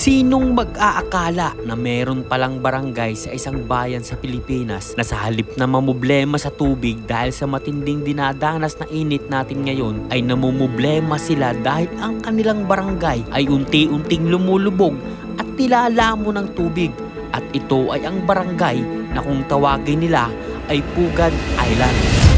Sinong mag-aakala na meron palang barangay sa isang bayan sa Pilipinas na sa halip na mamublema sa tubig dahil sa matinding dinadanas na init natin ngayon ay namumublema sila dahil ang kanilang barangay ay unti-unting lumulubog at nilalamo ng tubig at ito ay ang barangay na kung tawagin nila ay Pugad Island.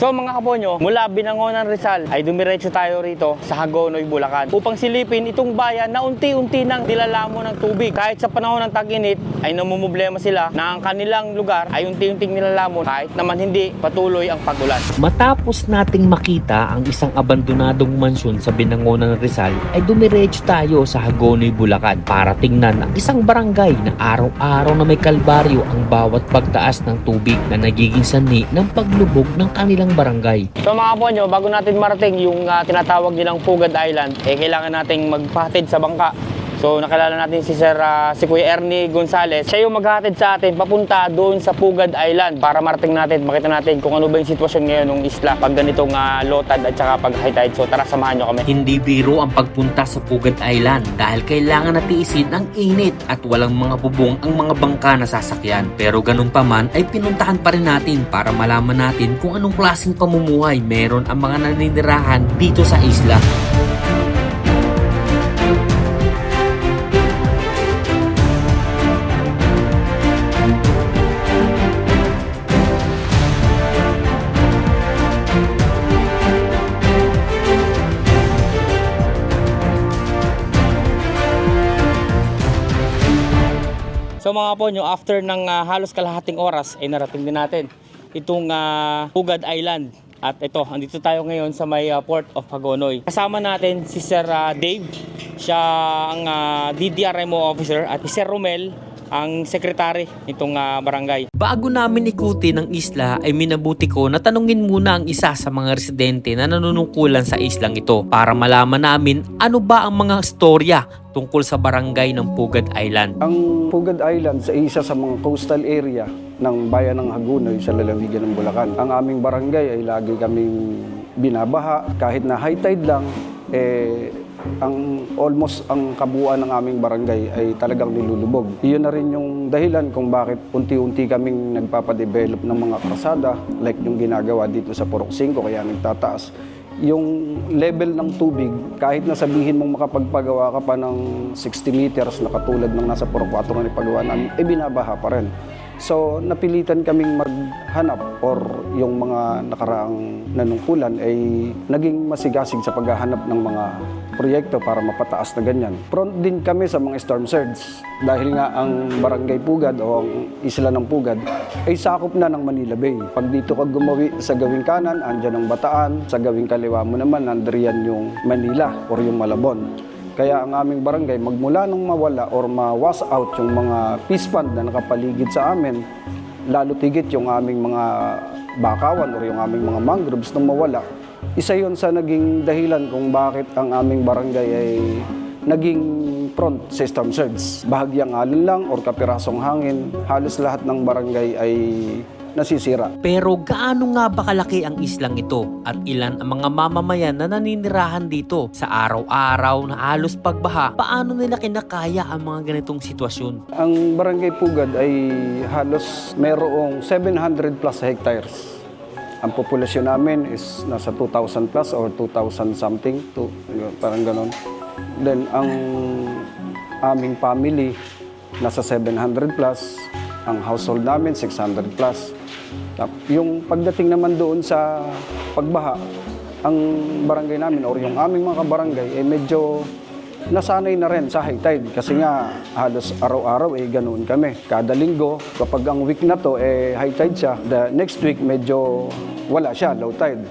So mga kaponyo, mula Binangonan Rizal ay dumiretso tayo rito sa Hagonoy, Bulacan upang silipin itong bayan na unti-unti nang nilalamo ng tubig. Kahit sa panahon ng tag-init ay namumblema sila na ang kanilang lugar ay unti-unting nilalamo kahit naman hindi patuloy ang pagulan. Matapos nating makita ang isang abandonadong mansyon sa Binangonan Rizal ay dumiretso tayo sa Hagonoy, Bulacan para tingnan ang isang barangay na araw-araw na may kalbaryo ang bawat pagtaas ng tubig na nagiging sanhi ng paglubog ng kanilang barangay. So mga kaponyo, bago natin marating yung ah, tinatawag nilang Pugad Island, eh kailangan nating magpahatid sa bangka. So nakilala natin si Sir ah, si Kuya Ernie Gonzales. Siya yung maghahatid sa atin papunta doon sa Pugad Island para marating natin, makita natin kung ano ba yung sitwasyon ngayon ng isla pag ganitong low tide at saka pag high tide. So tara samahan nyo kami. Hindi biro ang pagpunta sa Pugad Island dahil kailangan natiisin ang init at walang mga bubong ang mga bangka na sasakyan. Pero ganun pa man ay pinuntahan pa rin natin para malaman natin kung anong klaseng pamumuhay meron ang mga naninirahan dito sa isla. So mga ponyo, after ng ah, halos kalahating oras ay narating din natin itong ah, Pugad Island. At ito, andito tayo ngayon sa may ah, Port of Hagonoy. Kasama natin si Sir ah, Dave, siya ang ah, DDRMO officer at si Sir Romel, ang sekretary nitong ah, barangay. Bago namin ikutin ang isla ay minabuti ko na tanungin muna ang isa sa mga residente na nanunungkulan sa islang ito para malaman namin ano ba ang mga storya tungkol sa barangay ng Pugad Island. Ang Pugad Islands ay isa sa mga coastal area ng bayan ng Hagunoy sa lalawigan ng Bulacan. Ang aming barangay ay lagi kaming binabaha. Kahit na high tide lang, eh, ang almost ang kabuuan ng aming barangay ay talagang nilulubog. Iyon na rin yung dahilan kung bakit unti-unti kaming nagpapadevelop ng mga krasada like yung ginagawa dito sa Purok 5 kaya nagtataas yung level ng tubig, kahit na sabihin mong makapagpagawa ka pa ng 60 meters na katulad ng nasa Purok 4 na ipagawa namin, eh binabaha pa rin. So napilitan kaming maghanap or yung mga nakaraang nanungkulan ay naging masigasig sa paghahanap ng mga proyekto para mapataas na ganyan. Prone din kami sa mga storm surge dahil nga ang Barangay Pugad o ang isla ng Pugad ay sakop na ng Manila Bay. Pag dito ka gumawi sa gawing kanan, andyan ang Bataan. Sa gawing kaliwa mo naman, nandriyan yung Manila or yung Malabon. Kaya ang aming barangay, magmula nung mawala or ma-wash out yung mga peace fund na nakapaligid sa amin, lalo tigit yung aming mga bakawan or yung aming mga mangroves nung mawala, isa yon sa naging dahilan kung bakit ang aming barangay ay naging front sa storm surge. Bahagyang alon lang or kapirasong hangin, halos lahat ng barangay ay nasisira. Pero gaano nga ba kalaki ang islang ito at ilan ang mga mamamayan na naninirahan dito sa araw-araw na halos pagbaha? Paano nila kinakaya ang mga ganitong sitwasyon? Ang barangay Pugad ay halos merong 700 plus hectares. Ang populasyon namin is nasa 2,000 plus or 2,000 something, to, parang ganon. Then ang aming family nasa 700 plus, ang household namin 600 plus. Yung pagdating naman doon sa pagbaha, ang barangay namin or yung aming mga kabarangay ay medyo nasanay na rin sa high tide kasi nga halos araw-araw eh ganoon kami. Kada linggo, kapag ang week na to eh high tide siya, the next week medyo wala siya, low tide.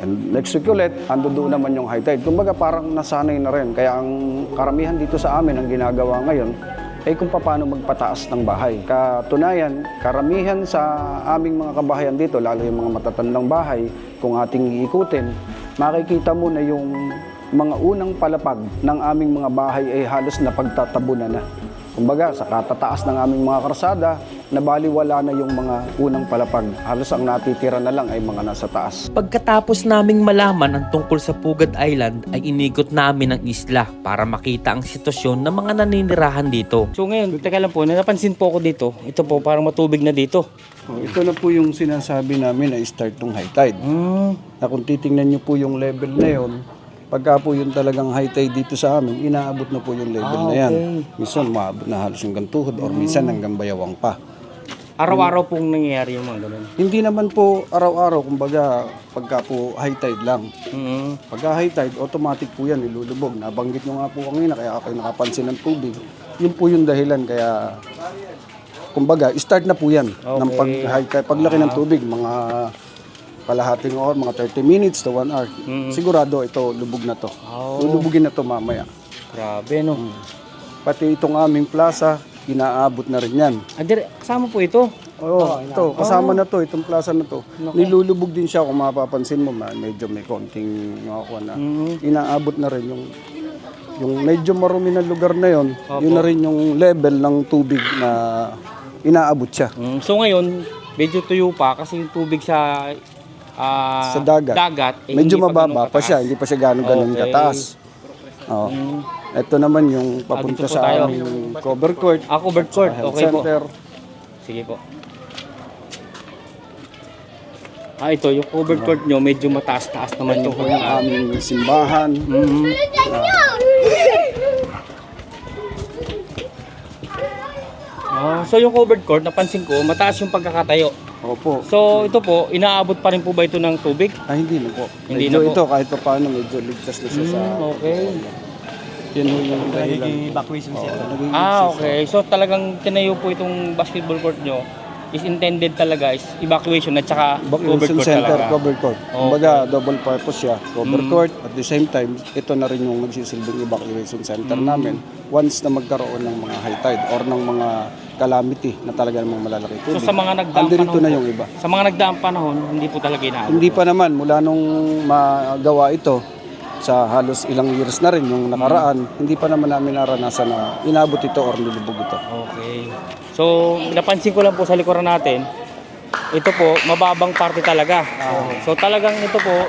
And next week ulit, ando doon naman yung high tide. Kumbaga parang nasanay na rin. Kaya ang karamihan dito sa amin, ang ginagawa ngayon, ay kung paano magpataas ng bahay. Katunayan, karamihan sa aming mga kabahayan dito, lalo yung mga matatandang bahay, kung ating iikutin, makikita mo na yung mga unang palapag ng aming mga bahay ay halos na pagtatabunan na. Kumbaga, sa katataas ng aming mga karsada, nabaliwala na yung mga unang palapag. Halos ang natitira na lang ay mga nasa taas. Pagkatapos naming malaman ang tungkol sa Pugad Island ay inigot namin ang isla para makita ang sitwasyon ng mga naninirahan dito. So ngayon, teka lang po, napansin po ako dito. Ito po, parang matubig na dito. Oh, ito na po yung sinasabi namin na start ng high tide. Hmm. Na kung titingnan nyo po yung level na yun, pagka po yung talagang high tide dito sa amin, inaabot na po yung level Ah, na yan. okay. Hmm. Minsan maabot na halos hanggang tuhod or minsan hanggang bayawang pa. Araw-araw pong nangyayari yung mga ganun. Hindi naman po araw-araw, kumbaga pagka po high tide lang. Hmm. Pagka high tide, automatic po yan, ilulubog. Nabanggit nyo nga po kanina, kaya ako nakapansin ng tubig. Yun po yung dahilan, kaya kumbaga, start na po yan ng pag high tide. Paglaki ng tubig, mga kalahating or mga 30 minutes to 1 hour. Sigurado ito, lubog na to. Oh. Lulubugin na to mamaya. Grabe, no? Pati itong aming plaza, inaabot na rin yan. Ah, dire, kasama po ito. Oo, ito, kasama na to, itong plaza na to. Nilulubog din siya kung mapapansin mo, ma- medyo may konting ako na. Inaabot na rin yung yung medyo marumi na lugar na yon, yun na rin yung level ng tubig na inaabot siya. Mm, so ngayon, medyo tuyo pa kasi yung tubig sa ah, Sa dagat. eh, Medyo pa mababa ganun pa siya, hindi pa siya gano'n gano'n Okay. kataas. Oo. Ito naman yung papunta po sa tayo. aming cover court, Ah, covered court. Okay po. center. Sige po. Ah, ito, yung covered court nyo, medyo mataas-taas naman Ito yung po yung aming simbahan. Mhm. Ah, so yung covered court, napansin ko, mataas yung pagkakatayo. Opo. So ito po, inaabot pa rin po ba ito ng tubig? Ah, hindi na po. Hindi medyo na po. ito kahit pa paano medyo ligtas na siya sa okay. Yan ho yung dahilan. evacuation center. Naging Ah, okay. So talagang tinayo po itong basketball court nyo is intended talaga is evacuation at saka covered Evacuation court center, talaga. cover court. Kumbaga, double purpose siya. Cover court, at the same time, ito na rin yung magsisilbing evacuation center namin once na magkaroon ng mga high tide or ng mga calamity na talaga namang malalaki So tubig. sa mga nagdaang panahon, na yung iba. sa mga nagdaang panahon, hindi po talaga inaabot. Hindi pa naman, mula nung magawa ito, sa halos ilang years na rin yung nakaraan, hindi pa naman namin naranasan na inabot ito or nilubog ito. Okay. So, napansin ko lang po sa likuran natin, ito po, mababang parte talaga. So, talagang ito po,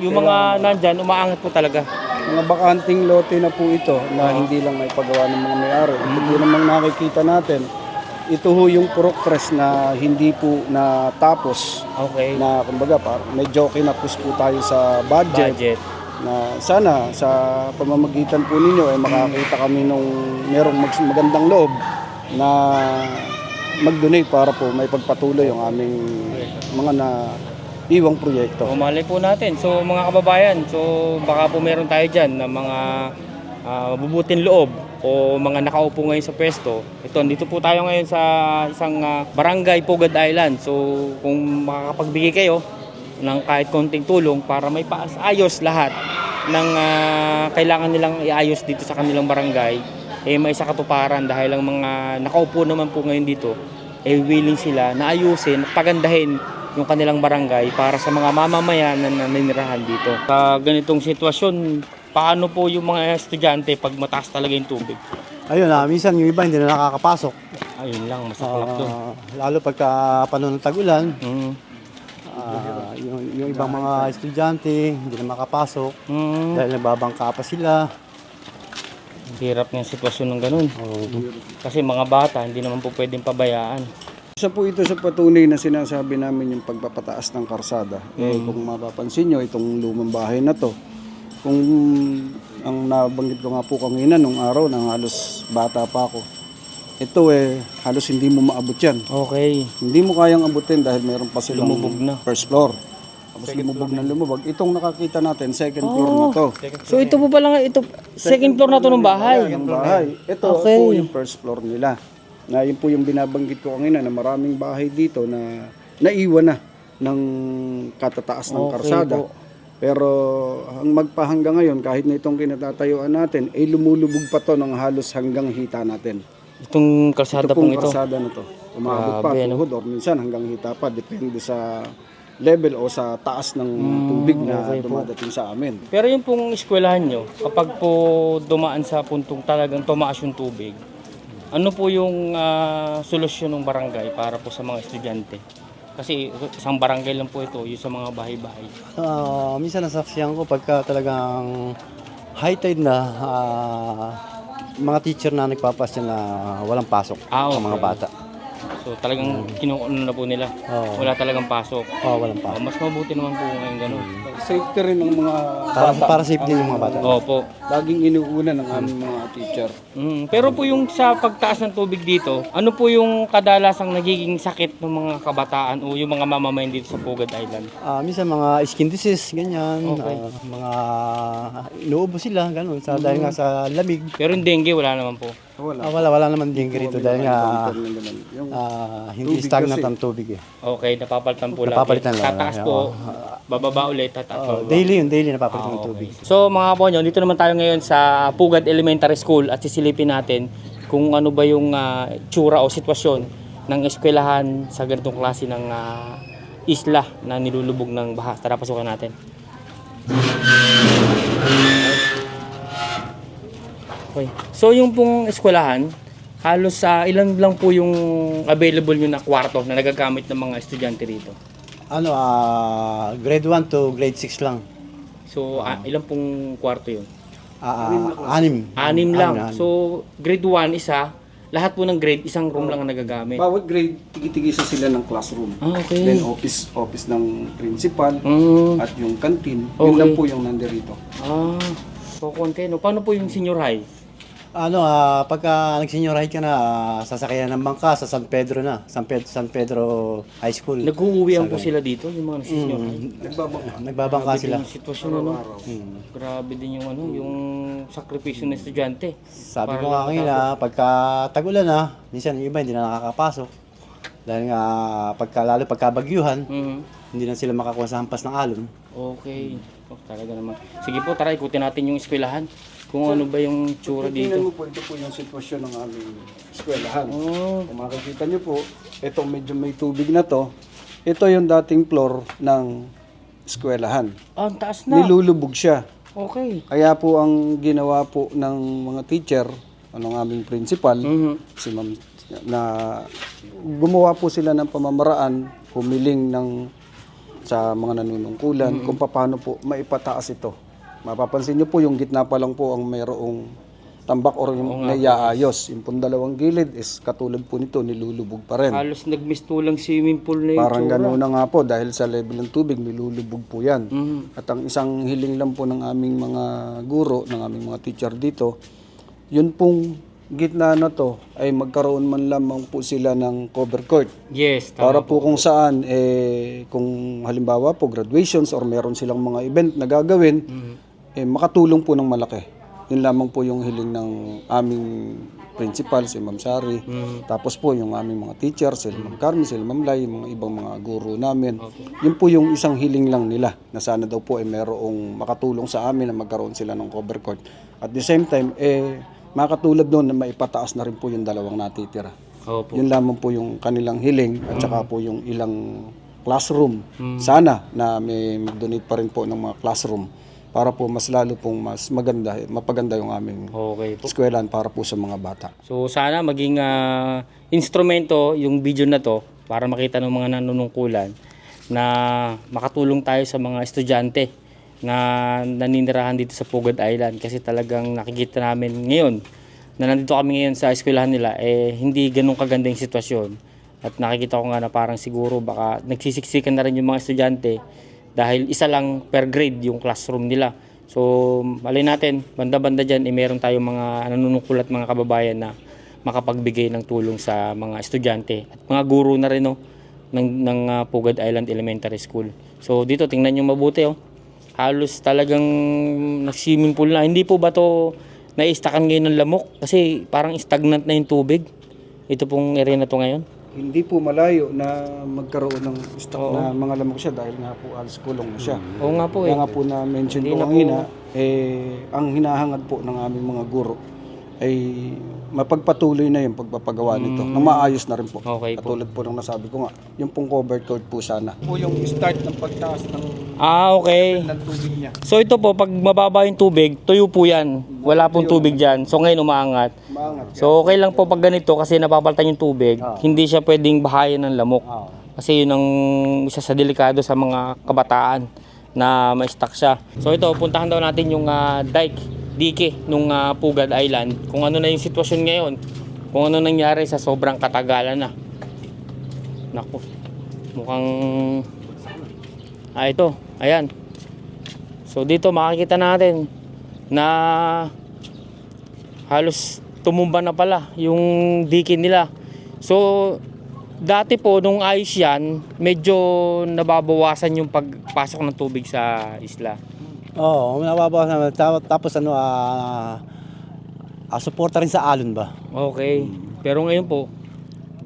yung mga nandyan, umaangat po talaga. Mga bakanting lote na po ito na hindi lang may pagawa ng mga may-ari. Ito po namang nakikita natin. Ito ho yung purok press na hindi po natapos Okay. na kumbaga pa, medyo kinapos po tayo sa budget, Budget. na sana sa pamamagitan po ninyo ay makakita kami nung merong mag- magandang loob na mag-donate para po may pagpatuloy yung aming mga na iwang proyekto. Malay po natin. So, mga kababayan, so baka po meron tayo dyan na mga ah, mabubuting loob o mga nakaupo ngayon sa pwesto. Ito, dito po tayo ngayon sa isang ah, barangay Pugad Island. So, kung makakapagbigay kayo ng kahit konting tulong para may paayos lahat ng ah, kailangan nilang iayos dito sa kanilang barangay, eh may isa katuparan dahil ang mga nakaupo naman po ngayon dito, eh willing sila na ayusin, pagandahin yung kanilang barangay para sa mga mamamayan na naninirahan dito. Sa ganitong sitwasyon, paano po yung mga estudyante pag mataas talaga yung tubig? Ayun na, minsan yung iba hindi na nakakapasok. Ayun lang, masaklap doon. Ah, lalo pagka panahon ng tag-ulan, Mm. ah, yung, yung ibang mga estudyante hindi na makapasok Mm. dahil nagbabangka pa sila. Hirap ng sitwasyon ng ganun. Kasi mga bata, hindi naman po pwedeng pabayaan. Isa po ito sa patunay na sinasabi namin yung pagpapataas ng karsada. Eh, kung mapapansin nyo, itong lumang bahay na to, kung ang nabanggit ko nga po kanina nung araw na halos bata pa ako, ito eh, halos hindi mo maabot yan. Okay. Hindi mo kayang abutin dahil meron pa silang Lumubog na. first floor. Tapos lumubog na lumubog. Itong nakakita natin, second floor na to. So ito po pala, ito, second floor na to ng bahay. Ang bahay. Ito Okay. po yung first floor nila. Na yun po yung binabanggit ko kanina na maraming bahay dito na naiwan na ng katataas ng Okay karsada. po. Pero ang magpahanggang ngayon, kahit na itong kinatatayuan natin, ay lumulubog pa to ng halos hanggang hita natin. Itong kalsada Ito pong pong ito. karsada na to. Umabot pa, Grabe, no? tuhod, or minsan hanggang hita pa. Depende sa level o sa taas ng tubig na okay po. dumadating sa amin. Pero yung pong eskwelahan nyo, kapag po dumaan sa puntong talagang tumaas yung tubig, ano po yung ah, solusyon ng barangay para po sa mga estudyante? Kasi isang barangay lang po ito, yung sa mga bahay-bahay. Ah, minsan nasaksiyan ko pagka talagang high tide na, ah, mga teacher na nagpapasya na walang pasok Ah, sa mga okay. bata. So talagang kinukuno na po nila. Oo. Wala talagang pasok. Oh, walang Oh, pasok. mas mabuti naman po ngayon ganun. Safety rin ng mga Para, bata. para safe din yung mga bata. Opo. Laging inuuna ng aming mga teacher. Mm, pero po yung sa pagtaas ng tubig dito, ano po yung kadalasang nagiging sakit ng mga kabataan o yung mga mamamayan dito sa Pugad Island? Ah, minsan mga skin disease, ganyan. Okay. Ah, mga inuubo sila, ganun. Sa, Dahil nga sa lamig. Pero yung dengue, wala naman po. Wala. Ah, wala, wala naman din rito dahil nga ah, hindi stagnant ang tubig eh. Okay, napapalitan po lagi. Napapalitan lang. Tataas po, bababa ulit, tataas Oh, bababa. daily yun, daily napapalitan Ah, ng okay. tubig. So mga ponyo, dito naman tayo ngayon sa Pugad Elementary School at sisilipin natin kung ano ba yung ah, tsura o sitwasyon ng eskwelahan sa ganitong klase ng ah, isla na nilulubog ng baha. Tara, pasukan natin. Okay. So yung pong eskwelahan, halos sa ilan lang po yung available nyo na kwarto na nagagamit ng mga estudyante rito. Ano, ah, grade 1 to grade 6 lang. So ah, ilan pong kwarto yun? Ah, anim. Anim lang. anim. So, grade 1 isa, lahat po ng grade, isang room lang ang nagagamit. bawat grade, tigi-tigisa sila ng classroom. Ah, okay. Then office office ng principal Mm, at yung canteen. Yun Okay. lang po yung nandirito. ah, so konti. No? Paano po yung senior high? Ano, ah, pagka nag-senior high ka na, ah, sasakyan ng bangka sa San Pedro na. San Pedro, San Pedro High School. Nag-uuwian po sila dito, yung mga senior high. Nagbabaka. Nagbabangka Grabe sila. din yung sitwasyon, ano? Hmm. Grabe din yung ano, yung sakripisyo ng estudyante. Sabi Para ko nga lang kanina, pagka tagulan na, minsan yung iba hindi na nakakapasok. Dahil nga, pagka, lalo pagka bagyuhan, Mhm. hindi na sila makakuha sa hampas ng alon. Okay. Oh, talaga naman. Sige po, tara, ikutin natin yung eskwelahan. Kung ano ba yung tsura Tingnan dito. mo po, ito po yung sitwasyon ng aming eskwelahan. Oh, Kung makikita nyo po, ito medyo may tubig na to. Ito yung dating floor ng eskwelahan. ah, ang taas na. Nilulubog siya. Okay. Kaya po ang ginawa po ng mga teacher, anong aming principal, Mhm. si ma'am, na gumawa po sila ng pamamaraan, humiling ng sa mga nanunungkulan kung paano po maipataas ito. Mapapansin niyo po yung gitna pa lang po ang mayroong tambak or yung naiaayos. Yung pong dalawang gilid is katulad po nito, nilulubog pa rin. Halos nagmistulang swimming pool na yung Parang tsura. gano'n na nga po dahil sa level ng tubig, nilulubog po yan. Mhm. At ang isang hiling lang po ng aming mga guro, ng aming mga teacher dito, yun pong gitna na to ay magkaroon man lamang po sila ng cover court. Yes, Para tama. po kung saan, eh, kung halimbawa po graduations or meron silang mga event na gagawin, Mhm. Eh, makatulong po ng malaki. Yun lamang po yung hiling ng aming principal, si Ma'am Sari. Mhm. Tapos po yung aming mga teacher, sila Ma'am Carmen, sila Ma'am Lai, yung mga ibang mga guro namin. Yun po yung isang hiling lang nila na sana daw po ay merong makatulong sa amin na magkaroon sila ng cover court. At the same time, eh, makatulad doon na maipataas na rin po yung dalawang natitira. Opo. Yun lamang po yung kanilang hiling at saka po yung ilang classroom. Mm. Sana na may mag-donate pa rin po ng mga classroom para po mas lalo pong mas maganda, mapaganda yung aming Okay po. eskwelahan para po sa mga bata. So sana maging ah, instrumento yung video na to para makita ng mga nanunungkulan na makatulong tayo sa mga estudyante na naninirahan dito sa Pugad Island kasi talagang nakikita namin ngayon na nandito kami ngayon sa eskwelahan nila eh hindi ganun kaganda yung sitwasyon at nakikita ko nga na parang siguro baka nagsisiksikan na rin yung mga estudyante dahil isa lang per grade yung classroom nila. So, malay natin, banda-banda dyan, eh, meron tayong mga nanunungkul at mga kababayan na makapagbigay ng tulong sa mga estudyante at mga guro na rin no, ng, ng ah, Pugad Island Elementary School. So, dito, tingnan nyo mabuti. Oh. Halos talagang nag-swimming pool na. Hindi po ba to naistakan ngayon ng lamok? Kasi parang stagnant na yung tubig. Ito pong area na to ngayon. Hindi po malayo na magkaroon ng stock na mga lamok siya dahil nga po alas kulong na siya. Oo nga po eh. Kaya nga po na mention Hindi ko na kanina, eh, ang hinahangad po ng aming mga guro ay mapagpatuloy na yung pagpapagawa nito. Na maayos na rin po. Okay po. Katulad po ng nasabi ko nga, yung pong cover coat po sana. Po yung start ng pagtaas ng, Ah, okay. ng tubig niya. So ito po, pag mababa yung tubig, tuyo po yan. Wala pong tubig dyan. So ngayon umaangat. Maangat. So okay lang po pag ganito kasi napapalitan yung tubig. Ah. Hindi siya pwedeng bahayan ng lamok. Ah. Kasi yun ang isa sa delikado sa mga kabataan na ma-stuck siya. So ito, puntahan daw natin yung ah, dike, dike nung ah, Pugad Island. Kung ano na yung sitwasyon ngayon. Kung ano nangyari sa sobrang katagalan na. Naku, mukhang... Ah, ito. Ayan. So dito makikita natin na halos tumumba na pala yung dike nila. So dati po nung ayos yan, medyo nababawasan yung pagpasok ng tubig sa isla. Oo, nababawas naman. Tapos, tapos ano, ah, ah, suporta rin sa alon ba? Okay. Pero ngayon po,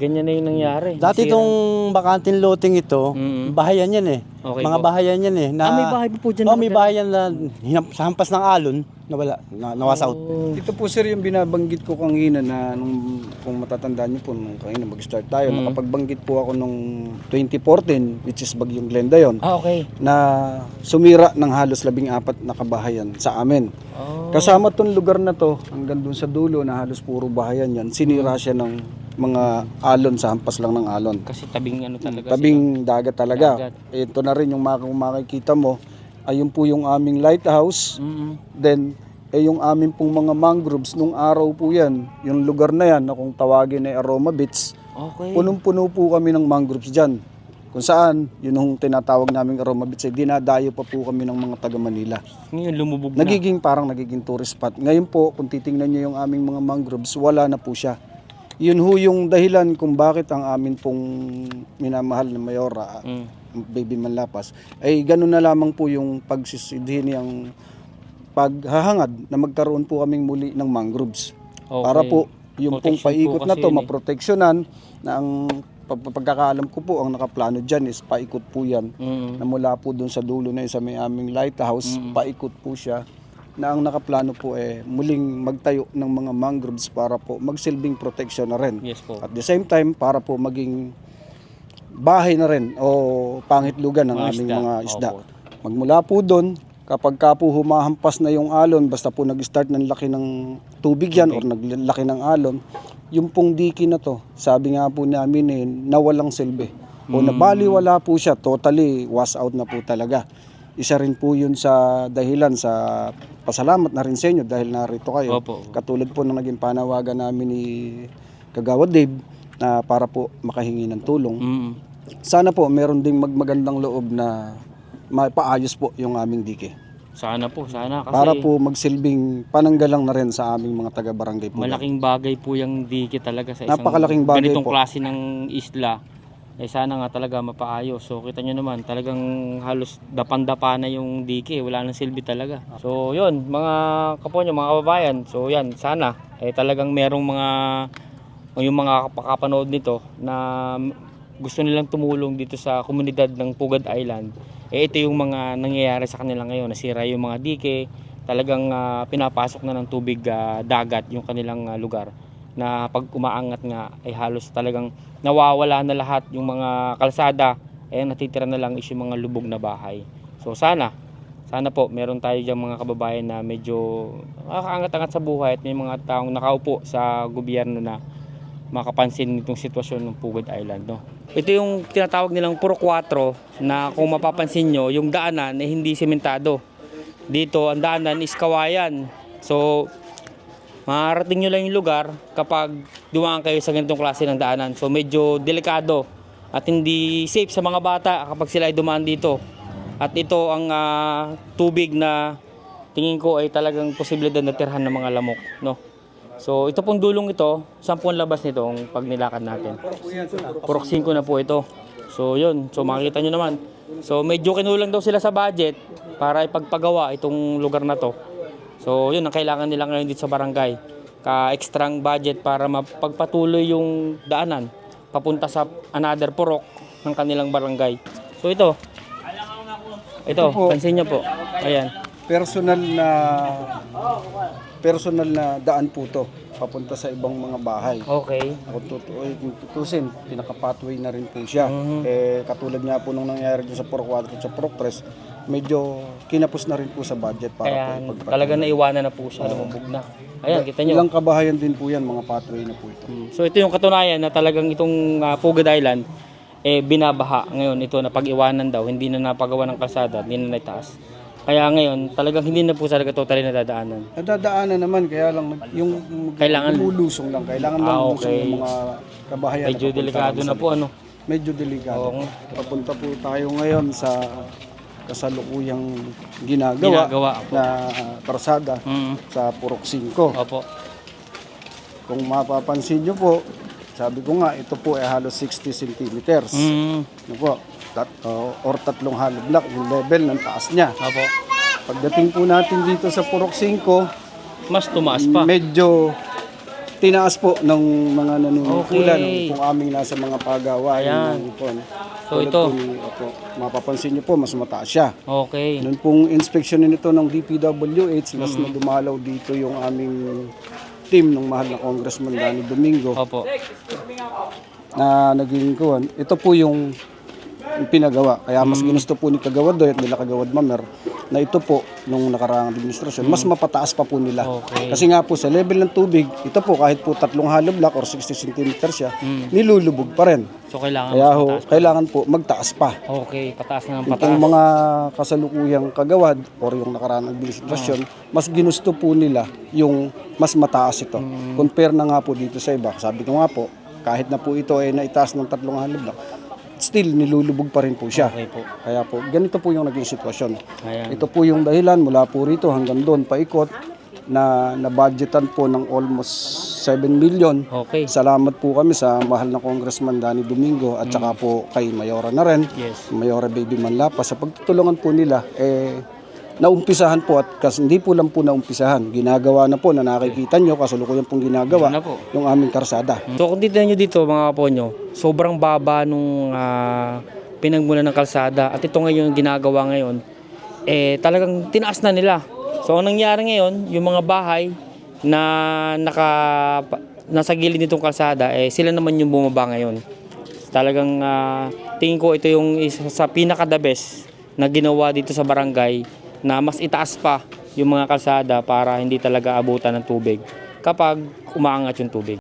ganyan na yung nangyari. Dati Nasira. itong bakanting loting ito, Mm. bahayan yan eh. Okay Mga po. bahayan yan eh. Na, Ah, may bahay po po dyan Oh, may bahayan na hinam- sa hampas ng alon, nawala, na, nawas out. Oh. Ito po sir yung binabanggit ko kanina na nung, kung matatandaan niyo po nung kanina mag-start tayo, Mm. nakapagbanggit po ako nung 2014 which is Bagyong Glenda yon Ah, okay. na sumira ng halos labing apat na kabahayan sa amin. Oh. Kasama tong lugar na to hanggang dun sa dulo na halos puro bahayan yan, sinira siya ng mga alon sa hampas lang ng alon. Kasi tabing ano talaga Tabing dagat talaga. Dagat. Ito na rin yung kung makikita mo, ayun po yung aming lighthouse. sila. Mm-mm. Then, eh yung amin pong mga mangroves, nung araw po yan, yung lugar na yan na kung tawagin ay Aroma Beach, Okay. punong-puno po kami ng mangroves dyan. Kung saan, yun yung tinatawag naming Aroma Beach, eh, dinadayo pa po kami ng mga taga Manila. Ngayon lumubog na. Nagiging parang nagiging tourist spot. Ngayon po, kung titingnan nyo yung aming mga mangroves, wala na po siya. Yun ho yung dahilan kung bakit ang amin pong minamahal na Mayora, Mm. Baby Manlapas, ay ganun na lamang po yung pagsisidhin niyang paghahangad na magkaroon po kaming muli ng mangroves. Okay. Para po yung pong Protection po paikot na kasi to yun eh. maproteksyonan na ang pag- pagkakaalam ko po ang nakaplano dyan is paikot po yan Mm. na mula po doon sa dulo na yun sa may aming lighthouse, Mm. paikot po siya na ang nakaplano po eh muling magtayo ng mga mangroves para po magsilbing protection na rin. Yes po. At the same time, para po maging bahay na rin o pangitlugan ng Mga aming isda. mga isda. Opo. Magmula po doon, kapag ka po humahampas na yung alon, basta po nag-start ng laki ng tubig yan or naglaki ng alon, yung pong diki na to, sabi nga po namin eh, nawalang silbi. O Hmm. nabaliwala po siya, totally wash out na po talaga. Isa rin po yun sa dahilan sa pasalamat na rin sa inyo dahil narito kayo. Opo. Katulad po ng naging panawagan namin ni Kagawad Dave na para po makahingi ng tulong. Mm. Sana po meron ding magmagandang loob na mapaayos po yung aming dike. Sana po, sana kasi Para po magsilbing pananggalang na rin sa aming mga taga-barangay po. malaking bagay po yung dike talaga sa isang Napakalaking bagay ganitong po. klase ng isla. Eh sana nga talaga mapaayos. So kita nyo naman, talagang halos dapan-dapa na yung dike, wala nang silbi talaga. So yun, mga kaponyo, mga kababayan. So yan, sana eh talagang merong mga yung mga kapakapanood nito na gusto nilang tumulong dito sa komunidad ng Pugad Island. Eh ito yung mga nangyayari sa kanila ngayon, nasira yung mga dike, talagang ah, pinapasok na ng tubig ah, dagat yung kanilang ah, lugar na pag umaangat nga ay halos talagang nawawala na lahat yung mga kalsada eh natitira na lang is yung mga lubog na bahay so sana sana po meron tayo diyang mga kababayan na medyo makakaangat-angat sa buhay at may mga taong nakaupo sa gobyerno na makapansin nitong sitwasyon ng Pugad Island no. Ito yung tinatawag nilang Puro 4 na kung mapapansin nyo yung daanan ay hindi sementado. Dito ang daanan is kawayan. So Makarating nyo lang yung lugar kapag dumaan kayo sa ganitong klase ng daanan. So medyo delikado at hindi safe sa mga bata kapag sila ay dumaan dito. At ito ang ah, tubig na tingin ko ay talagang posibilidad na tirhan ng mga lamok. No? So ito pong dulong ito, ang labas nito ang pag nilakad natin? Purok 5 na po ito. So yun, so makikita nyo naman. So medyo kinulang daw sila sa budget para ipagpagawa itong lugar na to. So, yun ang kailangan nila ngayon dito sa barangay. Ka-extrang budget para mapagpatuloy yung daanan papunta sa another purok ng kanilang barangay. So, ito. Ito, pansin nyo po. Ayan. personal na personal na daan po to papunta sa ibang mga bahay. Okay. Kung tutuoy, kung tutusin, pinaka-pathway na rin po siya. Mhm. Eh, katulad nga po nung nangyari dun sa Puro 4 at sa Puro 3, medyo kinapos na rin po sa budget para Kaya po ipagpatuloy. talaga naiwanan na po siya, lumubog na. Ayan, kita nyo. Ilang kabahayan din po yan, mga pathway na po ito. So ito yung katunayan na talagang itong uh, Pugad Island eh binabaha ngayon ito na pag-iwanan daw hindi na napagawa ng kalsada hindi na naitaas kaya ngayon talagang hindi na po talaga totally nadadaanan Nadadaanan naman, kaya lang yung Kailangan- lumulusong lang. Kailangan lang Ah, lumusong okay. yung mga kabahayan. medyo papunta delikado rin na sa po ano Medyo delikado. Oo. Papunta po tayo ngayon sa kasalukuyang ginagawa, ginagawa na karsada mm. sa Purok 5. opo Kung mapapansin nyo po, sabi ko nga, ito po ay halos 60 centimeters. mm. Ano po, tat, uh, or tatlong hollow block, yung level ng taas niya. opo Pagdating po natin dito sa Purok 5, mas tumaas pa medyo tinaas po ng mga nanunungkulan Okay. kung aming nasa mga pagawain Ayan. ng ipon. So, Tulad ito. po ni- opo, mapapansin niyo po, mas mataas siya. okay Noon pong inspection nito ng DPWH, last Mm-hmm. na dumalaw dito yung aming team ng mahal na Congressman Danny Domingo opo na naging kuwan. Ito po yung yung pinagawa. Kaya mas ginusto po ni Kagawad Doy at nila Kagawad Mamer na ito po nung nakaraang administrasyon, mas mapataas pa po nila. Okay. Kasi nga po sa level ng tubig, ito po kahit po tatlong hollow block or 60 cm siya, Mm. nilulubog pa rin. so kailangan Kaya mas ho, mataas. kailangan po magtaas pa. okay pataas na ng Itong pataas mga kasalukuyang kagawad or yung nakaraang administrasyon, mas ginusto po nila yung mas mataas ito. Mm. Compare na nga po dito sa iba. Sabi ko nga po, kahit na po ito ay naitaas ng tatlong hollow block, still nilulubog pa rin po siya. okay po Kaya po, ganito po yung naging sitwasyon. ayan Ito po yung dahilan mula po rito hanggang doon paikot na na-budgetan po ng almost 7 million. okay Salamat po kami sa mahal na Congressman Danny Domingo at saka po kay Mayora na rin. yes Mayora Baby Manlapa sa pagtutulungan po nila eh naumpisahan po at kasi hindi po lang po naumpisahan. Ginagawa na po na nakikita nyo kasalukuyan pong ginagawa na po yung aming karsada. So kung titignan nyo dito mga kapo nyo, sobrang baba nung ah, pinagmula ng kalsada at ito ngayon ginagawa ngayon, eh talagang tinaas na nila. So ang nangyari ngayon, yung mga bahay na naka nasa gilid nitong kalsada, eh sila naman yung bumaba ngayon. Talagang ah, tingin ko ito yung isa sa pinaka the best na ginawa dito sa barangay na mas itaas pa yung mga kalsada para hindi talaga abutan ng tubig kapag umaangat yung tubig.